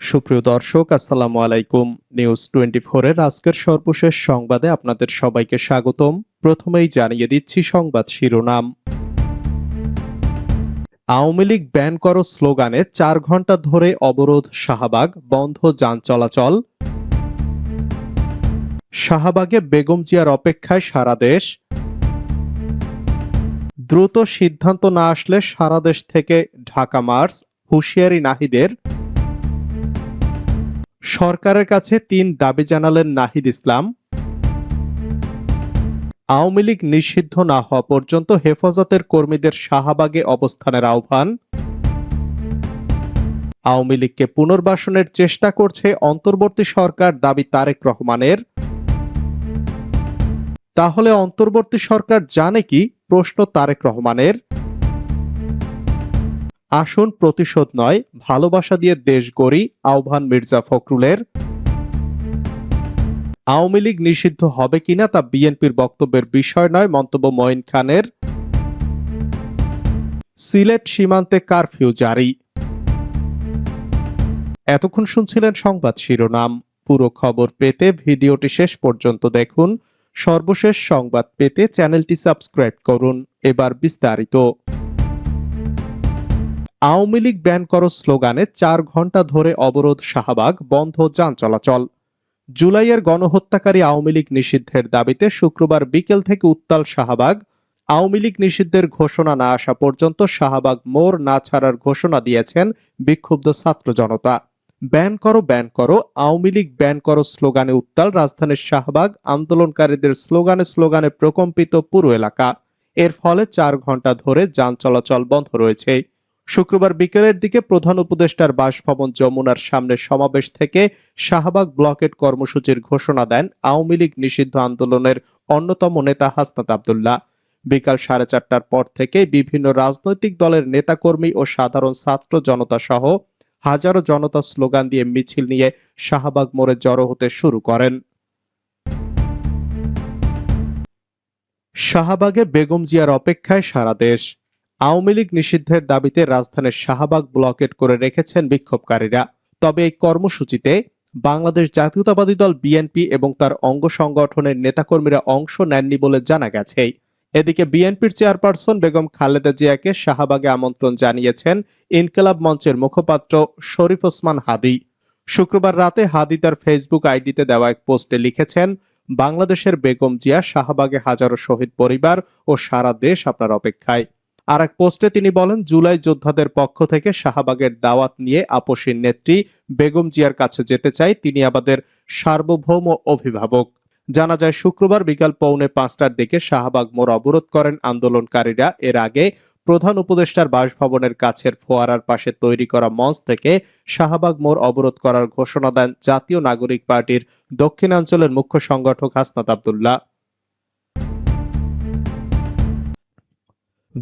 সুপ্রিয় দর্শক, আসসালামু আলাইকুম। নিউজ টোয়েন্টি এর আজকের সর্বশেষ সংবাদে আপনাদের সবাইকে স্বাগতম। প্রথমেই জানিয়ে দিচ্ছি সংবাদ শিরোনাম। আওয়ামী লীগ ব্যান করো স্লোগানে চার ঘণ্টা ধরে অবরোধ, শাহবাগ, বন্ধ, যান চলাচল। শাহবাগে বেগম জিয়ার অপেক্ষায় সারা দেশ। দ্রুত সিদ্ধান্ত না আসলে সারা দেশ থেকে ঢাকা মার্চ, হুঁশিয়ারি নাহিদের। সরকারের কাছে তিন দাবি জানালেন নাহিদ ইসলাম। আওয়ামী লীগ নিষিদ্ধ না হওয়া পর্যন্ত হেফাজতের কর্মীদের শাহবাগে অবস্থানের আহ্বান। আওয়ামী লীগকে পুনর্বাসনের চেষ্টা করছে অন্তর্বর্তী সরকার দাবি তারেক রহমানের। তাহলে অন্তর্বর্তী সরকার জানে কি? প্রশ্ন তারেক রহমানের। আসুন প্রতিশোধ নয়, ভালোবাসা দিয়ে দেশ গড়ি, আহ্বান মির্জা ফখরুলের। আওয়ামী লীগ নিষিদ্ধ হবে কিনা তা বিএনপির বক্তব্যের বিষয় নয়, মন্তব্য মঈন খানের। সিলেট সীমান্তে কারফিউ জারি। এতক্ষণ শুনছিলেন সংবাদ শিরোনাম। পুরো খবর পেতে ভিডিওটি শেষ পর্যন্ত দেখুন। সর্বশেষ সংবাদ পেতে চ্যানেলটি সাবস্ক্রাইব করুন। এবার বিস্তারিত। আওয়ামী লীগ ব্যান করো স্লোগানে চার ঘণ্টা ধরে অবরোধ শাহবাগ, বন্ধ যান চলাচল। জুলাইয়ের গণহত্যাকারী আওয়ামী লীগ নিষিদ্ধের দাবিতে শুক্রবার বিকেল থেকে উত্তাল শাহবাগ। আওয়ামী লীগ নিষিদ্ধের ঘোষণা না আসা পর্যন্ত শাহবাগ মোড় না ছাড়ার ঘোষণা দিয়েছেন বিক্ষুব্ধ ছাত্র জনতা। ব্যান করো ব্যান করো, আওয়ামী লীগ ব্যান করো স্লোগানে উত্তাল রাজধানীর শাহবাগ, আন্দোলনকারীদের স্লোগানে স্লোগানে প্রকম্পিত পুরো এলাকা। এর ফলে চার ঘণ্টা ধরে যান চলাচল বন্ধ রয়েছে। শুক্রবার বিকেলের দিকে প্রধান উপদেষ্টার বাসভবন যমুনার সামনে সমাবেশ থেকে শাহবাগ ব্লকেট কর্মসূচির ঘোষণা দেন আওয়ামী লীগ নিষিদ্ধ আন্দোলনের অন্যতম নেতা হাসনাত আবদুল্লাহ। বিকাল সাড়ে চারটার পর থেকে বিভিন্ন রাজনৈতিক দলের নেতাকর্মী ও সাধারণ ছাত্র জনতা সহ হাজারো জনতা স্লোগান দিয়ে মিছিল নিয়ে শাহবাগ মোড়ে জড়ো হতে শুরু করেন। শাহবাগে বেগম জিয়ার অপেক্ষায় সারা দেশ। আওয়ামী লীগ নিষিদ্ধের দাবিতে রাজধানীর শাহবাগ ব্লকেট করে রেখেছেন বিক্ষোভকারীরা। তবে এই কর্মসূচিতে বাংলাদেশ জাতীয়তাবাদী দল বিএনপি এবং তার অঙ্গ সংগঠনের নেতাকর্মীরা অংশ নেননি বলে জানা গেছে। এদিকে বিএনপির চেয়ারপারসন বেগম খালেদা জিয়াকে শাহবাগে আমন্ত্রণ জানিয়েছেন ইনকেলাব মঞ্চের মুখপাত্র শরীফ ওসমান হাদি। শুক্রবার রাতে হাদি তার ফেসবুক আইডিতে দেওয়া এক পোস্টে লিখেছেন, বাংলাদেশের বেগম জিয়া শাহবাগে হাজারো শহীদ পরিবার ও সারা দেশ আপনার অপেক্ষায়। আর এক পোস্টে তিনি বলেন, জুলাই যোদ্ধাদের পক্ষ থেকে শাহবাগের দাওয়াত নিয়ে আপসীর নেত্রী বেগম জিয়ার কাছে যেতে চাই, তিনি আমাদের সার্বভৌম অভিভাবক। জানা যায়, শুক্রবার বিকাল পৌনে পাঁচটার দিকে শাহবাগ মোড় অবরোধ করেন আন্দোলনকারীরা। এর আগে প্রধান উপদেষ্টার বাসভবনের কাছের ফোয়ারার পাশে তৈরি করা মঞ্চ থেকে শাহবাগ মোড় অবরোধ করার ঘোষণা দেন জাতীয় নাগরিক পার্টির দক্ষিণাঞ্চলের মুখ্য সংগঠক হাসনাত আবদুল্লাহ।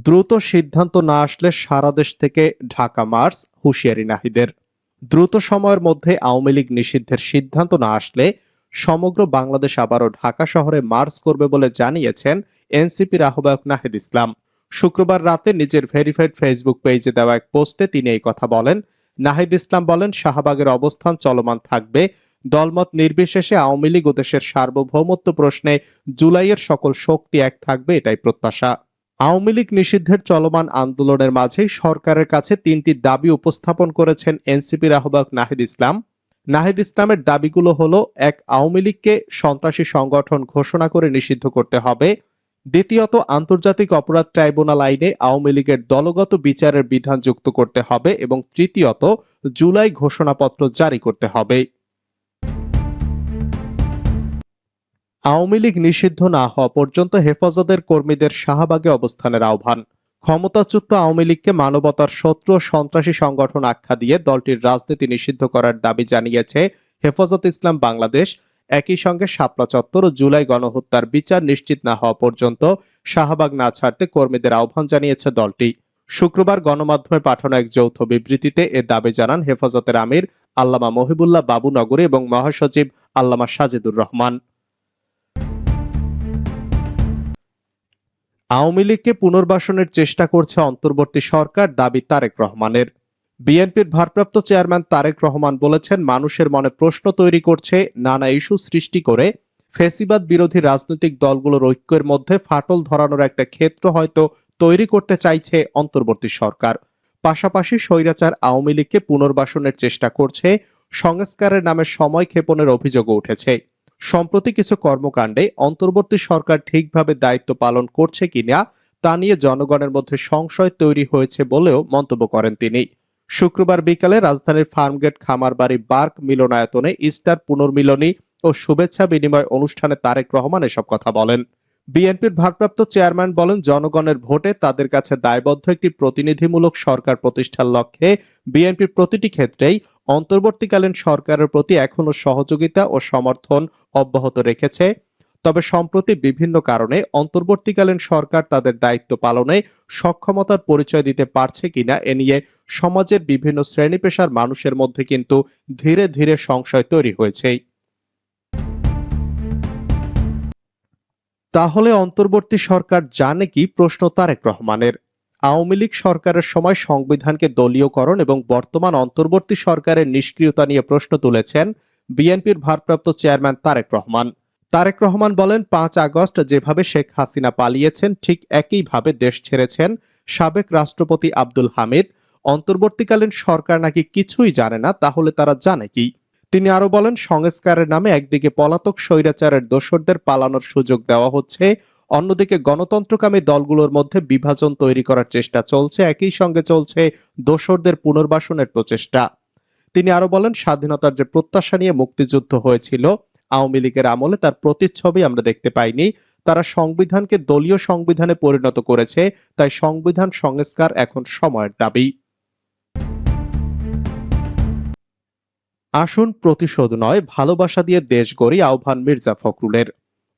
দ্রুত সিদ্ধান্ত না আসলে সারা দেশ থেকে ঢাকা মার্চ হুঁশিয়ারি নাহিদের। দ্রুত সময়ের মধ্যে আওয়ামী লীগ নিষিদ্ধের সিদ্ধান্ত না আসলে সমগ্র বাংলাদেশ আবারও ঢাকা শহরে মার্চ করবে বলে জানিয়েছেন এনসিপির আহ্বায়ক নাহিদ ইসলাম। শুক্রবার রাতে নিজের ভেরিফাইড ফেসবুক পেজে দেওয়া এক পোস্টে তিনি এই কথা বলেন। নাহিদ ইসলাম বলেন, শাহবাগের অবস্থান চলমান থাকবে। দলমত নির্বিশেষে আওয়ামী লীগ ও দেশের সার্বভৌমত্ব প্রশ্নে জুলাইয়ের সকল শক্তি এক থাকবে, এটাই প্রত্যাশা। আওয়ামী লীগ নিষিদ্ধের চলমান আন্দোলনের মাঝেই সরকারের কাছে তিনটি দাবি উপস্থাপন করেছেন এনসিপির আহ্বায়ক নাহিদ ইসলাম। নাহিদ ইসলামের দাবিগুলো হলো, এক, আওয়ামী লীগকে সন্ত্রাসী সংগঠন ঘোষণা করে নিষিদ্ধ করতে হবে। দ্বিতীয়ত, আন্তর্জাতিক অপরাধ ট্রাইব্যুনাল আইনে আওয়ামী লীগের দলগত বিচারের বিধান যুক্ত করতে হবে। এবং তৃতীয়ত, জুলাই ঘোষণাপত্র জারি করতে হবে। আওয়ামী লীগ নিষিদ্ধ না হওয়া পর্যন্ত হেফাজতের কর্মীদের শাহবাগে অবস্থানের আহ্বান। ক্ষমতাচ্যুত আওয়ামী লীগকে মানবতার শত্রু ও সন্ত্রাসী সংগঠন আখ্যা দিয়ে দলটির রাজনীতি নিষিদ্ধ করার দাবি জানিয়েছে হেফাজত ইসলাম বাংলাদেশ। একই সঙ্গে শাপলা চত্বর ও জুলাই গণহত্যার বিচার নিশ্চিত না হওয়া পর্যন্ত শাহবাগ না ছাড়তে কর্মীদের আহ্বান জানিয়েছে দলটি। শুক্রবার গণমাধ্যমে পাঠানো এক যৌথ বিবৃতিতে এ দাবি জানান হেফাজতের আমির আল্লামা মহিবুল্লাহ বাবুনগরী এবং মহাসচিব আল্লামা সাজেদুর রহমান। আওয়ামী লীগকে পুনর্বাসনের চেষ্টা করছে অন্তর্বর্তী সরকার, দাবি তারেক রহমানের। বিএনপির ভারপ্রাপ্ত চেয়ারম্যান তারেক রহমান বলেছেন, মানুষের মনে প্রশ্ন তৈরি করছে, নানা ইস্যু সৃষ্টি করে ফেসিবাদ বিরোধী রাজনৈতিক দলগুলোর ঐক্যের মধ্যে ফাটল ধরানোর একটা ক্ষেত্র হয়তো তৈরি করতে চাইছে অন্তর্বর্তী সরকার। পাশাপাশি স্বৈরাচার আওয়ামী লীগকে পুনর্বাসনের চেষ্টা করছে, সংস্কারের নামে সময় ক্ষেপণের অভিযোগও উঠেছে। সম্প্রতি কিছু কর্মকাণ্ডে অন্তর্বর্তী সরকার ঠিকভাবে দায়িত্ব পালন করছে কিনা তা নিয়ে জনগণের মধ্যে সংশয় তৈরি হয়েছে বলেও মন্তব্য করেন তিনি। শুক্রবার বিকালে রাজধানীর ফার্মগেট খামারবাড়ি বার্ক মিলনায়তনে ইস্টার পুনর্মিলনী ও শুভেচ্ছা বিনিময় অনুষ্ঠানে তারেক রহমান এসব কথা বলেন। বিএনপির ভারপ্রাপ্ত চেয়ারম্যান বলেন, জনগণের ভোটে তাদের কাছে দায়বদ্ধ একটি প্রতিনিধিমূলক সরকার প্রতিষ্ঠার লক্ষ্যে বিএনপির প্রতিটি ক্ষেত্রেই অন্তর্বর্তীকালীন সরকারের প্রতি এখনও সহযোগিতা ও সমর্থন অব্যাহত রেখেছে। তবে সম্প্রতি বিভিন্ন কারণে অন্তর্বর্তীকালীন সরকার তাদের দায়িত্ব পালনে সক্ষমতার পরিচয় দিতে পারছে কিনা এ নিয়ে সমাজের বিভিন্ন শ্রেণি পেশার মানুষের মধ্যে কিন্তু ধীরে ধীরে সংশয় তৈরি হয়েছে। তাহলে অন্তর্বর্তী সরকার জানে কি প্রশ্ন তারেক রহমানের? আওয়ামী লীগ সরকারের সময় সংবিধানকে দলীয়করণ এবং বর্তমান অন্তর্বর্তী সরকারের নিষ্ক্রিয়তা নিয়ে প্রশ্ন তুলেছেন বিএনপির ভারপ্রাপ্ত চেয়ারম্যান তারেক রহমান। তারেক রহমান বলেন, পাঁচ আগস্ট যেভাবে শেখ হাসিনা পালিয়েছেন, ঠিক একইভাবে দেশ ছেড়েছেন সাবেক রাষ্ট্রপতি আব্দুল হামিদ। অন্তর্বর্তীকালীন সরকার নাকি কিছুই জানে না, তাহলে তারা জানে কি? তিনি আরও বলেন, সংস্কারের নামে একদিকে পলাতক স্বৈরাচারের দোসরদের পালানোর সুযোগ দেওয়া হচ্ছে, অন্যদিকে গণতন্ত্রকামী দলগুলোর মধ্যে বিভাজন তৈরি করার চেষ্টা চলছে, একই সঙ্গে চলছে দোসরদের পুনর্বাসনের প্রচেষ্টা। তিনি আরও বলেন, স্বাধীনতার যে প্রত্যাশা নিয়ে মুক্তিযুদ্ধ হয়েছিল, আওয়ামী লীগের আমলে তার প্রতিচ্ছবি আমরা দেখতে পাইনি। তারা সংবিধানকে দলীয় সংবিধানে পরিণত করেছে, তাই সংবিধান সংস্কার এখন সময়ের দাবি। আসুন প্রতিশোধ নয়, ভালোবাসা দিয়ে দেশ গড়ি আহ্বান মির্জা ফখরুলের।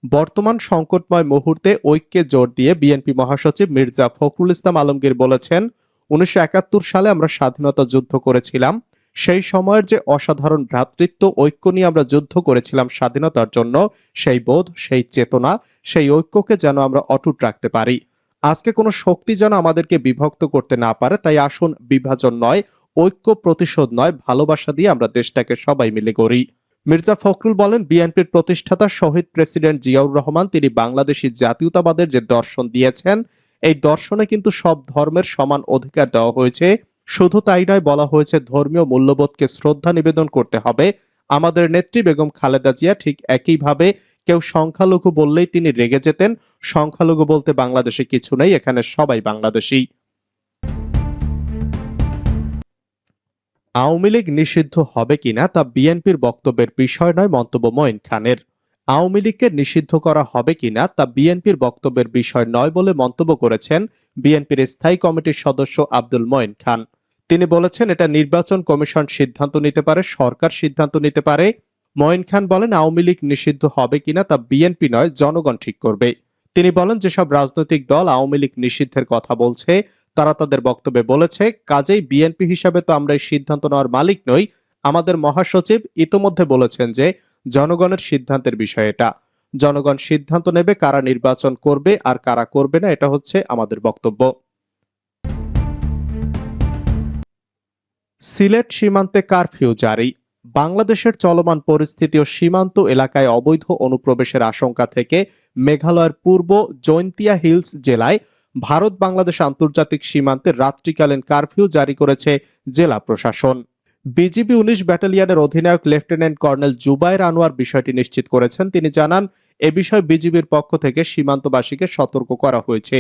বর্তমান সংকটময় মুহূর্তে ঐক্যে জোর দিয়ে বিএনপি মহাসচিব মির্জা ফখরুল ইসলাম আলমগীর বলেছেন, উনিশশো সালে আমরা স্বাধীনতা যুদ্ধ করেছিলাম। সেই সময়ের যে অসাধারণ ভ্রাতৃত্ব, ঐক্য নিয়ে আমরা যুদ্ধ করেছিলাম স্বাধীনতার জন্য, সেই বোধ, সেই চেতনা, সেই ঐক্যকে যেন আমরা অটুট রাখতে পারি। আজকে কোনো শক্তি যেন আমাদেরকে বিভক্ত করতে না পারে, তাই আসুন বিভাজন নয় ঐক্য, প্রতিশোধ নয়, ভালোবাসা দিয়ে আমরা দেশটাকে সবাই মিলে গড়ি। মির্জা ফখরুল বলেন, বিএনপির প্রতিষ্ঠাতা শহীদ প্রেসিডেন্ট জিয়াউর রহমান, তিনি বাংলাদেশি জাতীয়তাবাদের যে দর্শন দিয়েছেন, এই দর্শনে কিন্তু সব ধর্মের সমান অধিকার দেওয়া হয়েছে। শুধু তাই নয়, বলা হয়েছে ধর্মীয় মূল্যবোধকে শ্রদ্ধা নিবেদন করতে হবে। আমাদের নেত্রী বেগম খালেদা জিয়া ঠিক একইভাবে কেউ সংখ্যালঘু বললেই তিনি রেগে যেতেন। সংখ্যালঘু বলতে বাংলাদেশে কিছু নেই, এখানে সবাই বাংলাদেশী। আওয়ামী লীগ নিষিদ্ধ হবে কিনা তা বিএনপির বক্তব্যের বিষয় নয় মন্তব্য মঈন খানের। আওয়ামী লীগকে নিষিদ্ধ করা হবে কিনা তা বিএনপির বক্তব্যের বিষয় নয় বলে মন্তব্য করেছেন বিএনপির স্থায়ী কমিটির সদস্য আব্দুল মঈন খান। তিনি বলেছেন, এটা নির্বাচন কমিশন সিদ্ধান্ত নিতে পারে, সরকার সিদ্ধান্ত নিতে পারে। মঈন খান বলেন, আওয়ামী লীগ নিষিদ্ধ হবে কিনা তা বিএনপি নয়, জনগণ ঠিক করবে। তিনি বলেন, যেসব রাজনৈতিক দল আওয়ামী লীগ নিষিদ্ধের কথা বলছে তারা তাদের বক্তব্যে বলেছে, কাজেই বিএনপি হিসাবে তো আমরা এই সিদ্ধান্ত নেওয়ার মালিক নই। আমাদের মহাসচিব ইতোমধ্যে বলেছেন যে, জনগণের সিদ্ধান্তের বিষয় এটা। জনগণ সিদ্ধান্ত নেবে কারা নির্বাচন করবে আর কারা করবে না, এটা হচ্ছে আমাদের বক্তব্য। সিলেট সীমান্তে কারফিউ জারি। বাংলাদেশের চলমান পরিস্থিতি ও সীমান্ত এলাকায় অবৈধ অনুপ্রবেশের আশঙ্কা থেকে মেঘালয়ের পূর্ব জৈন্তিয়া হিলস জেলায় ভারত বাংলাদেশ আন্তর্জাতিক সীমান্তে রাত্রিকালীন কারফিউ জারি করেছে জেলা প্রশাসন। বিজিবি উনিশ ব্যাটালিয়নের অধিনায়ক লেফটেন্যান্ট কর্নেল জুবাইর আনোয়ার বিষয়টি নিশ্চিত করেছেন। তিনি জানান, এ বিষয়ে বিজিবির পক্ষ থেকে সীমান্তবাসীকে সতর্ক করা হয়েছে।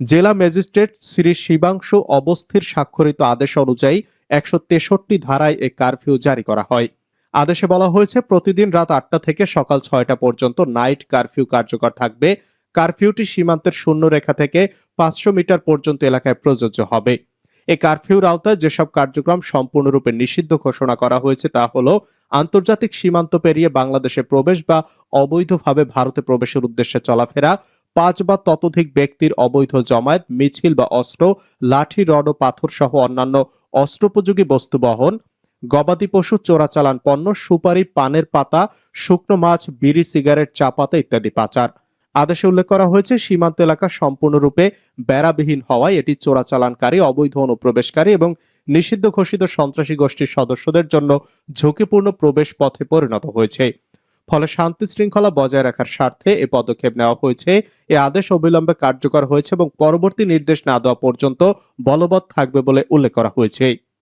জেলা ম্যাজিস্ট্রেট শ্রী শিবাংশু অবস্থির স্বাক্ষরিত আদেশ অনুযায়ী একশো তেষট্টি ধারায় এ কারফিউ জারি করা হয়। আদেশে বলা হয়েছে, প্রতিদিন রাত আটটা থেকে সকাল ছয়টা পর্যন্ত নাইট কারফিউ কার্যকর থাকবে। কারফিউটি সীমান্তের শূন্য রেখা থেকে পাঁচশো মিটার পর্যন্ত এলাকায় প্রযোজ্য হবে। এই কারফিউর আওতায় যেসব কার্যক্রম সম্পূর্ণরূপে নিষিদ্ধ ঘোষণা করা হয়েছে তা হলো আন্তর্জাতিক সীমান্ত পেরিয়ে বাংলাদেশে প্রবেশ বা অবৈধভাবে ভারতে প্রবেশের উদ্দেশ্যে চলাফেরা, পাঁচ বা ততোধিক ব্যক্তির অবৈধ জমায়েত, মিছিল বা অস্ত্র, লাঠি, রড ও পাথর সহ অন্যান্য অস্ত্রোপযোগী বস্তু বহন, গবাদি পশু, চোরাচালান পণ্য, সুপারি, পানের পাতা, শুকনো মাছ, বিড়ি, সিগারেট চা পাতা ইত্যাদি পাচার। আদেশে উল্লেখ করা হয়েছে, সীমান্ত এলাকা সম্পূর্ণরূপে বেড়াবিহীন হওয়ায় এটি চোরাচালানকারী, অবৈধ অনুপ্রবেশকারী এবং নিষিদ্ধ ঘোষিত সন্ত্রাসী গোষ্ঠীর সদস্যদের জন্য ঝুঁকিপূর্ণ প্রবেশ পথে পরিণত হয়েছে। ফলে শান্তি শৃঙ্খলা বজায় রাখার স্বার্থে এ পদক্ষেপ নেওয়া হয়েছে। এ আদেশ অবিলম্বে কার্যকর হয়েছে এবং পরবর্তী নির্দেশ না দেওয়া পর্যন্ত বলবৎ থাকবে বলে উল্লেখ করা হয়েছে।